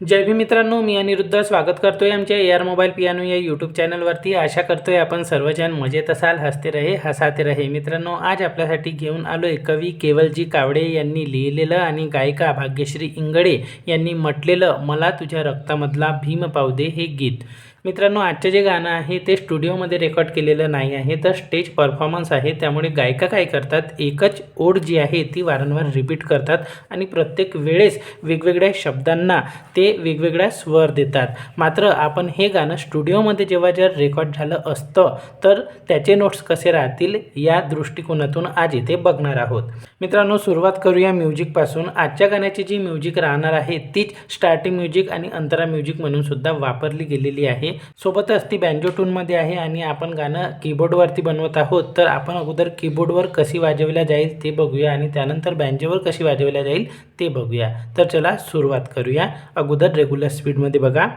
जय भी मित्रांनो मी अनिरुद्ध. स्वागत करतोय आमच्या ए आर मोबाईल पियानो या यूट्यूब चॅनलवरती आशा करतोय आपण सर्वजण मजेत असाल हसते रहे हसाते रहे. मित्रांनो आज आपल्यासाठी घेऊन आलो आहे कवी केवलजी कावडे यांनी लिहिलेलं आणि गायिका भाग्यश्री इंगडे यांनी म्हटलेलं मला तुझ्या रक्तामधला भीम पावदे हे गीत. मित्रांनो आजचं जे गाणं आहे ते स्टुडिओमध्ये रेकॉर्ड केलेलं नाही आहे तर स्टेज परफॉर्मन्स आहे. त्यामुळे गायिका काय करतात? एकच ओढ जी आहे ती वारंवार रिपीट करतात आणि प्रत्येक वेळेस वेगवेगळ्या शब्दांना ते वेगवेगळ्या स्वर देतात. मात्र आपण हे गाणं स्टुडिओमध्ये जेव्हा जर रेकॉर्ड झालं असतं तर त्याचे नोट्स कसे राहतील या दृष्टिकोनातून आज इथे बघणार आहोत. मित्रांनो सुरुवात करूया म्युझिकपासून आजच्या गाण्याची जी म्युझिक राहणार आहे तीच स्टार्टिंग म्युझिक आणि अंतरा म्युझिक म्हणून सुद्धा वापरली गेलेली आहे. सोबतच ती बँजो टूनमध्ये आहे आणि आपण गाणं कीबोर्डवरती बनवत आहोत. तर आपण अगोदर कीबोर्डवर कशी वाजवल्या जाईल ते बघूया आणि त्यानंतर बँजोवर कशी वाजवल्या जाईल ते बघूया. तर चला सुरुवात करूया. अगोदर रेग्युलर स्पीडमध्ये बघा.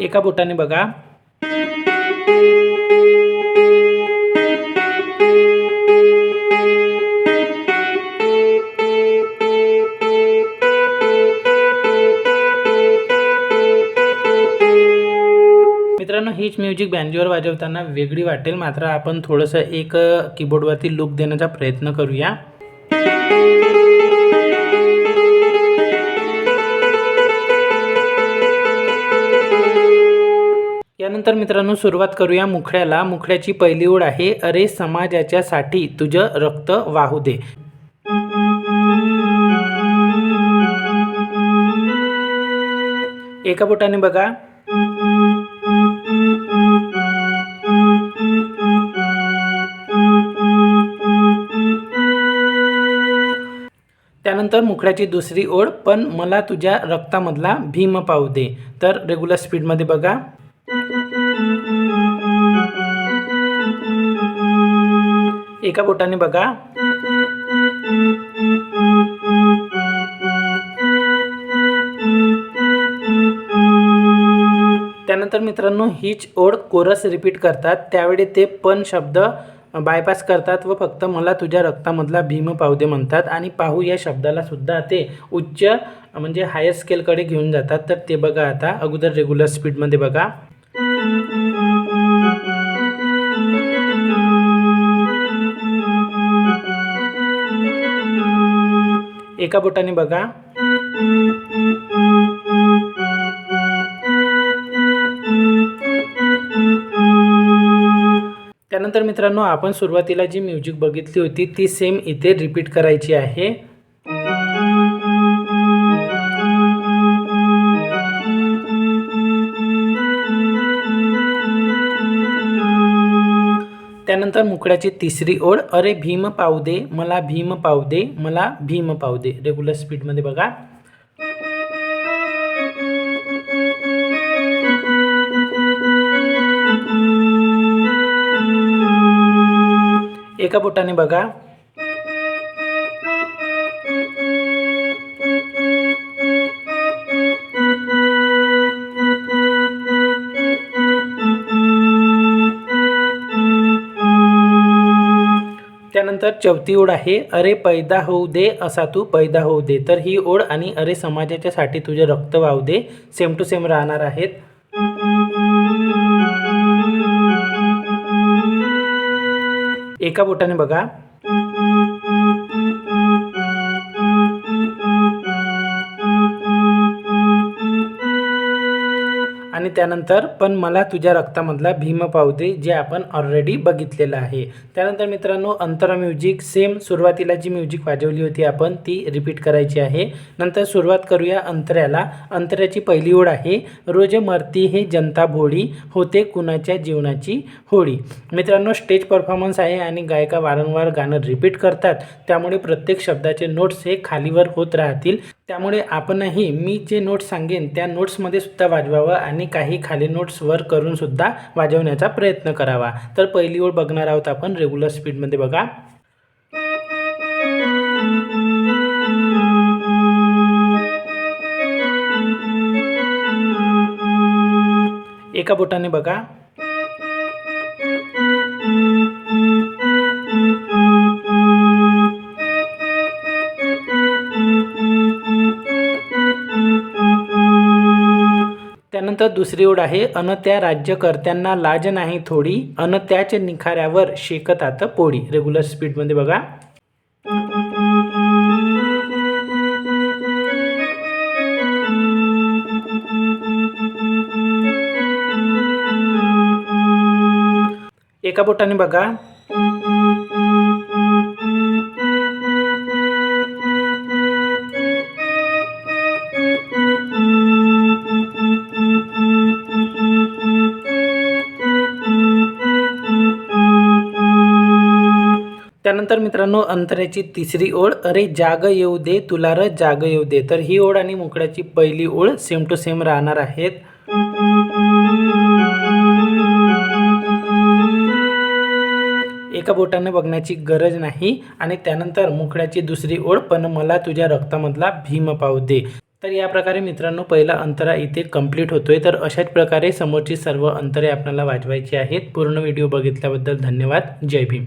एका बोटाने बघा. हीच म्युझिक बँजोवर वाजवताना वेगळी वाटेल. मात्र आपण थोडंसं एक कीबोर्डवरती लुक देण्याचा प्रयत्न करूया. यानंतर मित्रांनो सुरुवात करूया मुखड्याला. मुखड्याची पहिली ओळ आहे अरे समाजाच्या साठी तुझं रक्त वाहू दे. एका बोटाने बघा. त्यानंतर मुखड्याची दुसरी ओळ पण मला तुझ्या रक्तामधला भीम पाहू दे. तर रेग्युलर स्पीडमध्ये बघा. एका बोटाने बघा. त्यानंतर मित्रांनो हीच ओढ कोरस रिपीट करतात. त्यावेळी ते पण शब्द बायपास करतात व फक्त मला तुझ्या रक्तामधला भीम पाहू दे म्हणतात आणि पाहू या शब्दाला सुद्धा ते उच्च म्हणजे हायर स्केलकडे घेऊन जातात. तर ते बघा आता अगोदर रेग्युलर स्पीडमध्ये बघा. एका बोटाने बघा. त्यानंतर मित्रांनो आपण सुरुवातीला जी म्युझिक बघितली होती ती सेम इथे रिपीट करायची आहे. त्यानंतर मुकड्याची तिसरी ओळ अरे भीम पावदे दे मला भीम पावदे दे मला भीम पावदे दे. रेग्युलर स्पीडमध्ये बघा. एका बोटाने बघा. त्यानंतर चौथी ओळ आहे अरे पैदा होऊ दे असा तू पैदा होऊ दे तर ही ओळ आणि अरे समाजाच्यासाठी तुझे रक्त वाहू दे सेम टू सेम राहणार आहेत. एका बोटाने बघा. त्यानंतर पण मला तुझ्या रक्तामधला भीम पावते जे आपण ऑलरेडी बघितलेलं आहे. त्यानंतर मित्रांनो अंतरा म्युझिक सेम सुरुवातीला जी म्युझिक वाजवली होती आपण ती रिपीट करायची आहे. नंतर सुरुवात करूया अंतऱ्याला. अंतऱ्याची पहिली ओळ आहे रोज मरती हे जनता भोळी होते कुणाच्या जीवनाची होळी. मित्रांनो स्टेज परफॉर्मन्स आहे आणि गायिका वारंवार गाणं रिपीट करतात. त्यामुळे प्रत्येक शब्दाचे नोट्स हे खालीवर होत राहतील. त्यामुळे आपणही मी जे नोट्स सांगेन त्या नोट्समध्ये सुद्धा वाजवावं आणि काही खाली नोट्सवर करून सुद्धा वाजवण्याचा प्रयत्न करावा. तर पहिली ओळ बघणार आहोत आपण रेग्युलर स्पीडमध्ये बघा. एका बोटाने बघा. त्यानंतर दुसरी ओळ आहे. अन त्या राज्यकर्त्यांना लाज नाही थोडी. अन त्याच निखाऱ्यावर शेकतात पोळी. रेग्युलर स्पीडमध्ये बघा. एका बोटाने बघा. त्यानंतर मित्रांनो अंतऱ्याची तिसरी ओळ अरे जाग येऊ दे तुला र जाग येऊ दे. तर ही ओळ आणि मुकड्याची पहिली ओळ सेम टू सेम राहणार आहेत. एका बोटाने बघण्याची गरज नाही आणि त्यानंतर मुखड्याची दुसरी ओळ पण मला तुझ्या रक्तामधला भीम पाहू दे. तर या प्रकारे मित्रांनो पहिला अंतरा इथे कंप्लीट होतोय. तर अशाच प्रकारे समोरची सर्व अंतरे आपल्याला वाजवायची आहेत. पूर्ण व्हिडिओ बघितल्याबद्दल धन्यवाद. जय भीम.